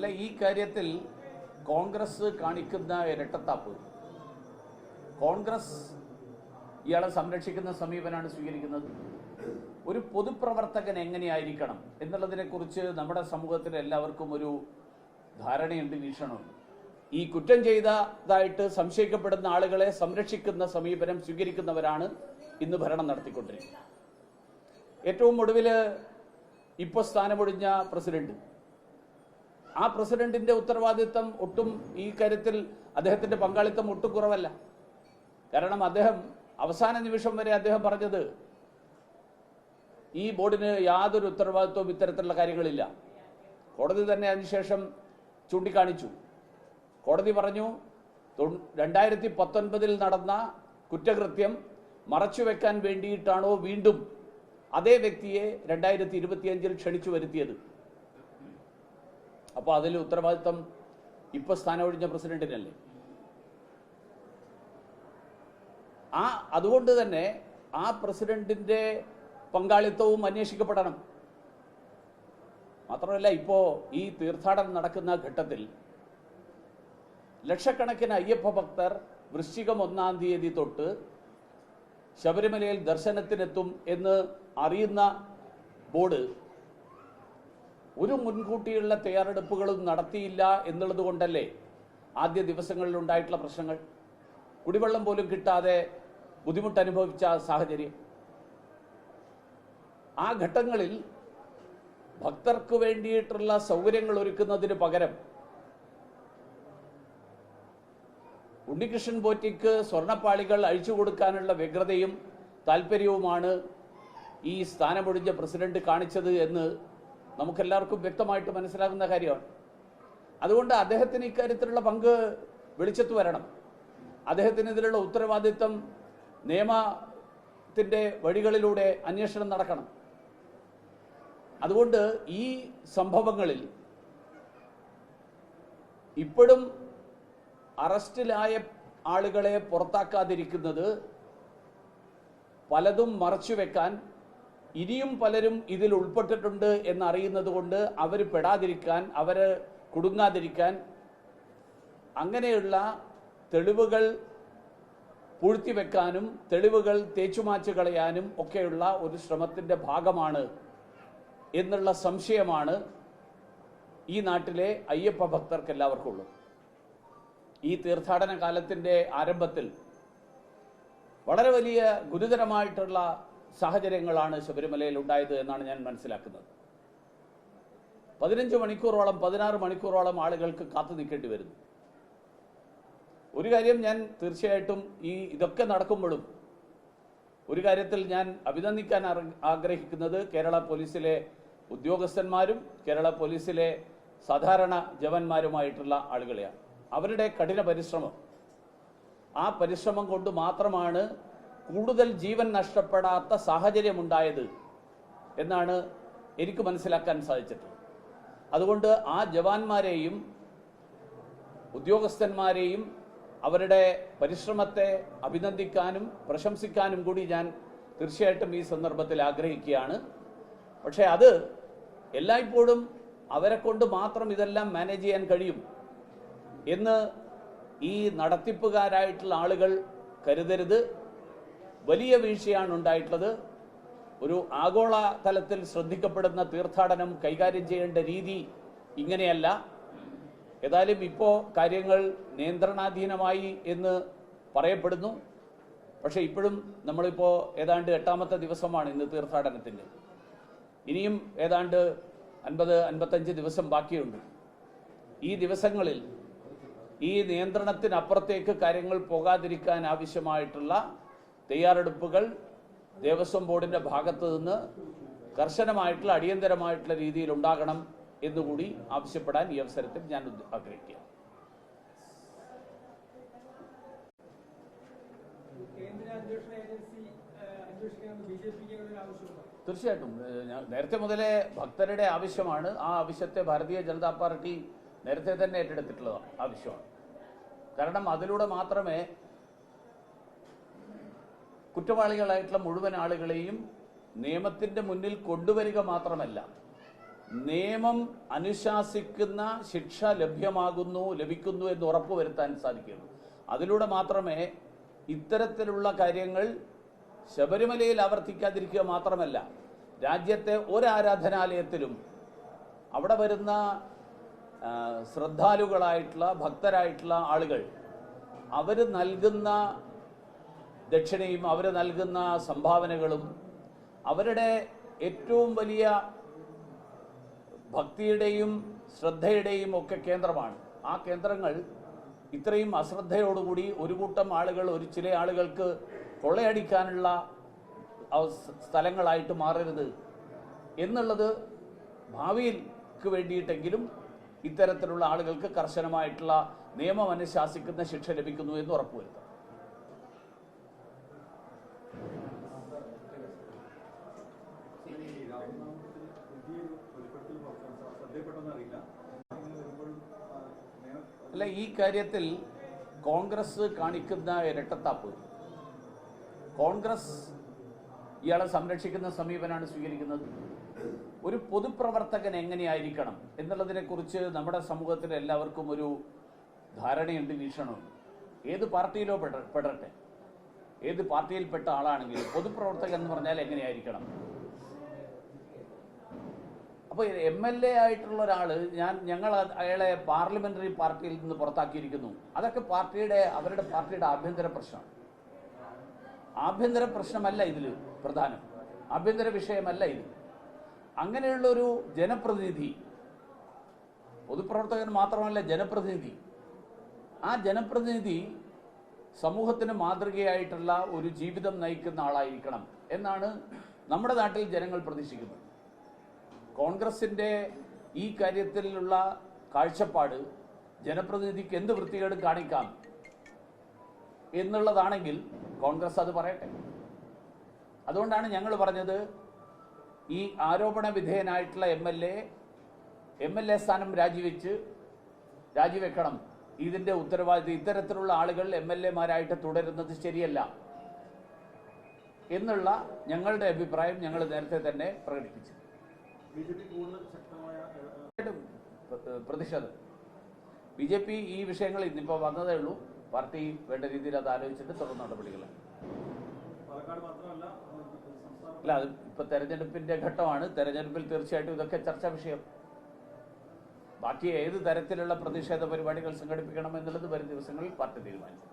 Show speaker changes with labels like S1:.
S1: അല്ല ഈ കാര്യത്തിൽ കോൺഗ്രസ് കാണിക്കുന്ന ഇരട്ടത്താപ്പ് കോൺഗ്രസ് ഇയാളെ സംരക്ഷിക്കുന്ന സമീപനാണ് സ്വീകരിക്കുന്നത്. ഒരു പൊതുപ്രവർത്തകൻ എങ്ങനെയായിരിക്കണം എന്നുള്ളതിനെക്കുറിച്ച് നമ്മുടെ സമൂഹത്തിൽ എല്ലാവർക്കും ഒരു ധാരണയുണ്ട് വീക്ഷണമുണ്ട്. ഈ കുറ്റം ചെയ്തതായിട്ട് സംശയിക്കപ്പെടുന്ന ആളുകളെ സംരക്ഷിക്കുന്ന സമീപനം സ്വീകരിക്കുന്നവരാണ് ഇന്ന് ഭരണം നടത്തിക്കൊണ്ടിരിക്കുന്നത്. ഏറ്റവും ഒടുവിൽ ഇപ്പോൾ സ്ഥാനമൊഴിഞ്ഞ പ്രസിഡന്റ് ആ പ്രസിഡന്റിന്റെ ഉത്തരവാദിത്തം ഒട്ടും ഈ കാര്യത്തിൽ അദ്ദേഹത്തിന്റെ പങ്കാളിത്തം ഒട്ടും കുറവല്ല. കാരണം അദ്ദേഹം അവസാന നിമിഷം വരെ അദ്ദേഹം പറഞ്ഞത് ഈ ബോർഡിന് യാതൊരു ഉത്തരവാദിത്വവും ഇത്തരത്തിലുള്ള കാര്യങ്ങളില്ല. കോടതി തന്നെ അതിനുശേഷം ചൂണ്ടിക്കാണിച്ചു. കോടതി പറഞ്ഞു രണ്ടായിരത്തി പത്തൊൻപതിൽ നടന്ന കുറ്റകൃത്യം മറച്ചുവെക്കാൻ വേണ്ടിയിട്ടാണോ വീണ്ടും അതേ വ്യക്തിയെ രണ്ടായിരത്തി ഇരുപത്തിയഞ്ചിൽ ക്ഷണിച്ചു വരുത്തിയത്? അപ്പോൾ അതിൽ ഉത്തരവാദിത്തം ഇപ്പോൾ സ്ഥാനമൊഴിഞ്ഞ പ്രസിഡന്റിനല്ലേ? ആ അതുകൊണ്ട് തന്നെ ആ പ്രസിഡന്റിന്റെ പങ്കാളിത്തവും അന്വേഷിക്കപ്പെടണം. മാത്രമല്ല ഇപ്പോ ഈ തീർത്ഥാടനം നടക്കുന്ന ഘട്ടത്തിൽ ലക്ഷക്കണക്കിന് അയ്യപ്പ ഭക്തർ വൃശ്ചികം ഒന്നാം തീയതി തൊട്ട് ശബരിമലയിൽ ദർശനത്തിനെത്തും എന്ന് അറിയുന്ന ബോർഡ് ഒരു മുൻകൂട്ടിയുള്ള തയ്യാറെടുപ്പുകളും നടത്തിയില്ല എന്നുള്ളത് കൊണ്ടല്ലേ ആദ്യ ദിവസങ്ങളിൽ ഉണ്ടായിട്ടുള്ള പ്രശ്നങ്ങൾ? കുടിവെള്ളം പോലും കിട്ടാതെ ബുദ്ധിമുട്ട് അനുഭവിച്ച സാഹചര്യം. ആ ഘട്ടങ്ങളിൽ ഭക്തർക്ക് വേണ്ടിയിട്ടുള്ള സൗകര്യങ്ങൾ ഒരുക്കുന്നതിന് പകരം ഉണ്ണികൃഷ്ണൻ പോറ്റിക്ക് സ്വർണപ്പാളികൾ അഴിച്ചു കൊടുക്കാനുള്ള വ്യഗ്രതയും താല്പര്യവുമാണ് ഈ സ്ഥാനമൊഴിഞ്ഞ പ്രസിഡന്റ് കാണിച്ചത് എന്ന് നമുക്കെല്ലാവർക്കും വ്യക്തമായിട്ട് മനസ്സിലാകുന്ന കാര്യമാണ്. അതുകൊണ്ട് അദ്ദേഹത്തിന് ഇക്കാര്യത്തിലുള്ള പങ്ക് വെളിച്ചത്ത് വരണം. അദ്ദേഹത്തിന് ഇതിലുള്ള ഉത്തരവാദിത്വം നിയമത്തിന്റെ വഴികളിലൂടെ അന്വേഷണം നടക്കണം. അതുകൊണ്ട് ഈ സംഭവങ്ങളിൽ ഇപ്പോഴും അറസ്റ്റിലായ ആളുകളെ പുറത്താക്കാതിരിക്കുന്നത് പലതും മറച്ചുവെക്കാൻ ഇനിയും പലരും ഇതിൽ ഉൾപ്പെട്ടിട്ടുണ്ട് എന്നറിയുന്നത് കൊണ്ട് അവർ പെടാതിരിക്കാൻ അവർ കുടുങ്ങാതിരിക്കാൻ അങ്ങനെയുള്ള തെളിവുകൾ പൂഴ്ത്തിവെക്കാനും തെളിവുകൾ തേച്ചുമാച്ചു കളയാനും ഒക്കെയുള്ള ഒരു ശ്രമത്തിന്റെ ഭാഗമാണ് എന്നുള്ള സംശയമാണ് ഈ നാട്ടിലെ അയ്യപ്പ ഭക്തർക്ക് എല്ലാവർക്കും ഉള്ളത്. ഈ തീർത്ഥാടന കാലത്തിന്റെ ആരംഭത്തിൽ വളരെ വലിയ ഗുരുതരമായിട്ടുള്ള സാഹചര്യങ്ങളാണ് ശബരിമലയിൽ ഉണ്ടായത് എന്നാണ് ഞാൻ മനസ്സിലാക്കുന്നത്. പതിനഞ്ച് മണിക്കൂറോളം പതിനാറ് മണിക്കൂറോളം ആളുകൾക്ക് കാത്തു നിൽക്കേണ്ടി വരുന്നു. ഒരു കാര്യം ഞാൻ തീർച്ചയായിട്ടും ഈ ഇതൊക്കെ നടക്കുമ്പോഴും ഒരു കാര്യത്തിൽ ഞാൻ അഭിനന്ദിക്കാൻ ആഗ്രഹിക്കുന്നത് കേരള പോലീസിലെ ഉദ്യോഗസ്ഥന്മാരും കേരള പോലീസിലെ സാധാരണ ജവാന്മാരുമായിട്ടുള്ള ആളുകളെയാണ്. അവരുടെ കഠിന പരിശ്രമം. ആ പരിശ്രമം കൊണ്ട് മാത്രമാണ് കൂടുതൽ ജീവൻ നഷ്ടപ്പെടാത്ത സാഹചര്യം സാഹചര്യമുണ്ടായത് എന്നാണ് എനിക്ക് മനസ്സിലാക്കാൻ സാധിച്ചിട്ടുള്ളത്. അതുകൊണ്ട് ആ ജവാന്മാരെയും ഉദ്യോഗസ്ഥന്മാരെയും അവരുടെ പരിശ്രമത്തെ അഭിനന്ദിക്കാനും പ്രശംസിക്കാനും കൂടി ഞാൻ തീർച്ചയായിട്ടും ഈ സന്ദർഭത്തിൽ ആഗ്രഹിക്കുകയാണ്. പക്ഷേ അത് എല്ലായ്പ്പോഴും അവരെ കൊണ്ട് മാത്രം ഇതെല്ലാം മാനേജ് ചെയ്യാൻ കഴിയും എന്ന് ഈ നടത്തിപ്പുകാരായിട്ടുള്ള ആളുകൾ കരുതരുത്. വലിയ വീഴ്ചയാണ് ഉണ്ടായിട്ടുള്ളത് ഒരു ആഗോള തലത്തിൽ ശ്രദ്ധിക്കപ്പെടുന്ന തീർത്ഥാടനം കൈകാര്യം ചെയ്യേണ്ട രീതി ഇങ്ങനെയല്ല. ഏതായാലും ഇപ്പോൾ കാര്യങ്ങൾ നിയന്ത്രണാധീനമായി എന്ന് പറയപ്പെടുന്നു. പക്ഷേ ഇപ്പോഴും നമ്മളിപ്പോൾ ഏതാണ്ട് എട്ടാമത്തെ ദിവസമാണ് ഇന്ന് തീർത്ഥാടനത്തിന്റെ ഇനിയും ഏതാണ്ട് അൻപത് അൻപത്തഞ്ച് ദിവസം ബാക്കിയുണ്ട്. ഈ ദിവസങ്ങളിൽ ഈ നിയന്ത്രണത്തിനപ്പുറത്തേക്ക് കാര്യങ്ങൾ പോകാതിരിക്കാൻ ആവശ്യമായിട്ടുള്ള തയ്യാറെടുപ്പുകൾ ദേവസ്വം ബോർഡിന്റെ ഭാഗത്തു നിന്ന് കർശനമായിട്ടുള്ള അടിയന്തരമായിട്ടുള്ള രീതിയിൽ ഉണ്ടാകണം എന്നുകൂടി ആവശ്യപ്പെടാൻ ഈ അവസരത്തിൽ ഞാൻ ആഗ്രഹിക്കുക തീർച്ചയായിട്ടും. നേരത്തെ മുതലേ ഭക്തരുടെ ആവശ്യമാണ്. ആ ആവശ്യത്തെ ഭാരതീയ ജനതാ പാർട്ടി നേരത്തെ തന്നെ ഏറ്റെടുത്തിട്ടുള്ള ആവശ്യമാണ്. കാരണം അതിലൂടെ മാത്രമേ കുറ്റവാളികളായിട്ടുള്ള മുഴുവൻ ആളുകളെയും നിയമത്തിന്റെ മുന്നിൽ കൊണ്ടുവരിക മാത്രമല്ല നിയമം അനുശാസിക്കുന്ന ശിക്ഷ ലഭ്യമാകുന്നു ലഭിക്കുന്നു എന്ന് ഉറപ്പുവരുത്താൻ സാധിക്കുന്നു അതിലൂടെ മാത്രമേ ഇത്തരത്തിലുള്ള കാര്യങ്ങൾ ശബരിമലയിൽ ആവർത്തിക്കാതിരിക്കുക മാത്രമല്ല രാജ്യത്തെ ഒരാരാധനാലയത്തിലും അവിടെ വരുന്ന ശ്രദ്ധാലുകളായിട്ടുള്ള ഭക്തരായിട്ടുള്ള ആളുകൾ അവർ നൽകുന്ന ദക്ഷിണയും അവർ നൽകുന്ന സംഭാവനകളും അവരുടെ ഏറ്റവും വലിയ ഭക്തിയുടെയും ശ്രദ്ധയുടെയും ഒക്കെ കേന്ദ്രമാണ്. ആ കേന്ദ്രങ്ങൾ ഇത്രയും അശ്രദ്ധയോടുകൂടി ഒരു കൂട്ടം ആളുകൾ ഒരു ചില ആളുകൾക്ക് കൊള്ളയടിക്കാനുള്ള സ്ഥലങ്ങളായിട്ട് മാറരുത് എന്നുള്ളത് ഭാവിയിൽക്ക് വേണ്ടിയിട്ടെങ്കിലും ഇത്തരത്തിലുള്ള ആളുകൾക്ക് കർശനമായിട്ടുള്ള നിയമം അനുശാസിക്കുന്ന ശിക്ഷ ലഭിക്കുന്നു എന്ന് ഉറപ്പുവരുത്തണം അല്ല ഈ കാര്യത്തിൽ കോൺഗ്രസ് കാണിക്കുന്ന ഇരട്ടത്താപ്പ്. കോൺഗ്രസ് ഇയാളെ സംരക്ഷിക്കുന്ന സമീപനാണ് സ്വീകരിക്കുന്നത്. ഒരു പൊതുപ്രവർത്തകൻ എങ്ങനെയായിരിക്കണം എന്നുള്ളതിനെക്കുറിച്ച് നമ്മുടെ സമൂഹത്തിൽ എല്ലാവർക്കും ഒരു ധാരണയുണ്ട് വീക്ഷണമുണ്ട്. ഏത് പാർട്ടിയിലോ പെട- പെടട്ടെ. ഏത് പാർട്ടിയിൽപ്പെട്ട ആളാണെങ്കിലും പൊതുപ്രവർത്തകൻ എന്ന് പറഞ്ഞാൽ എങ്ങനെയായിരിക്കണം? അപ്പോൾ എം എൽ എ ആയിട്ടുള്ള ഒരാൾ ഞാൻ ഞങ്ങൾ അയാളെ പാർലമെന്ററി പാർട്ടിയിൽ നിന്ന് പുറത്താക്കിയിരിക്കുന്നു. അതൊക്കെ പാർട്ടിയുടെ അവരുടെ പാർട്ടിയുടെ ആഭ്യന്തര പ്രശ്നമാണ് ആഭ്യന്തര പ്രശ്നമല്ല ഇതിൽ പ്രധാനം. ആഭ്യന്തര വിഷയമല്ല ഇത്. അങ്ങനെയുള്ള ഒരു ജനപ്രതിനിധി പൊതുപ്രവർത്തകൻ മാത്രമല്ല ജനപ്രതിനിധി. ആ ജനപ്രതിനിധി സമൂഹത്തിന് മാതൃകയായിട്ടുള്ള ഒരു ജീവിതം നയിക്കുന്ന ആളായിരിക്കണം എന്നാണ് നമ്മുടെ നാട്ടിൽ ജനങ്ങൾ പ്രതീക്ഷിക്കുന്നത്. കോൺഗ്രസിന്റെ ഈ കാര്യത്തിലുള്ള കാഴ്ചപ്പാട് ജനപ്രതിനിധിക്ക് എന്ത് വൃത്തികേട് കാണിക്കാം എന്നുള്ളതാണെങ്കിൽ കോൺഗ്രസ് അത് പറയട്ടെ. അതുകൊണ്ടാണ് ഞങ്ങൾ പറഞ്ഞത് ഈ ആരോപണ വിധേയനായിട്ടുള്ള M L A M L A സ്ഥാനം രാജിവെച്ച് രാജിവെക്കണം. ഇതിന്റെ ഉത്തരവാദിത്വം ഇത്തരത്തിലുള്ള ആളുകൾ എം എൽ എമാരായിട്ട് തുടരുന്നത് ശരിയല്ല എന്നുള്ള ഞങ്ങളുടെ അഭിപ്രായം ഞങ്ങൾ നേരത്തെ തന്നെ പ്രകടിപ്പിച്ചു. പ്രതിഷേധം ബി ജെ പി ഈ വിഷയങ്ങൾ ഇന്നിപ്പോൾ വന്നതേ ഉള്ളൂ. പാർട്ടി വേണ്ട രീതിയിൽ അത് ആലോചിച്ചിട്ട് തുടർ നടപടികളാണ്
S2: മാത്രമല്ല
S1: അല്ല അത് ഇപ്പൊ തെരഞ്ഞെടുപ്പിന്റെ ഘട്ടമാണ്. തെരഞ്ഞെടുപ്പിൽ തീർച്ചയായിട്ടും ഇതൊക്കെ ചർച്ചാ വിഷയം. ബാക്കി ഏത് തരത്തിലുള്ള പ്രതിഷേധ പരിപാടികൾ സംഘടിപ്പിക്കണം എന്നുള്ളത് വരും ദിവസങ്ങളിൽ പാർട്ടി തീരുമാനിക്കും.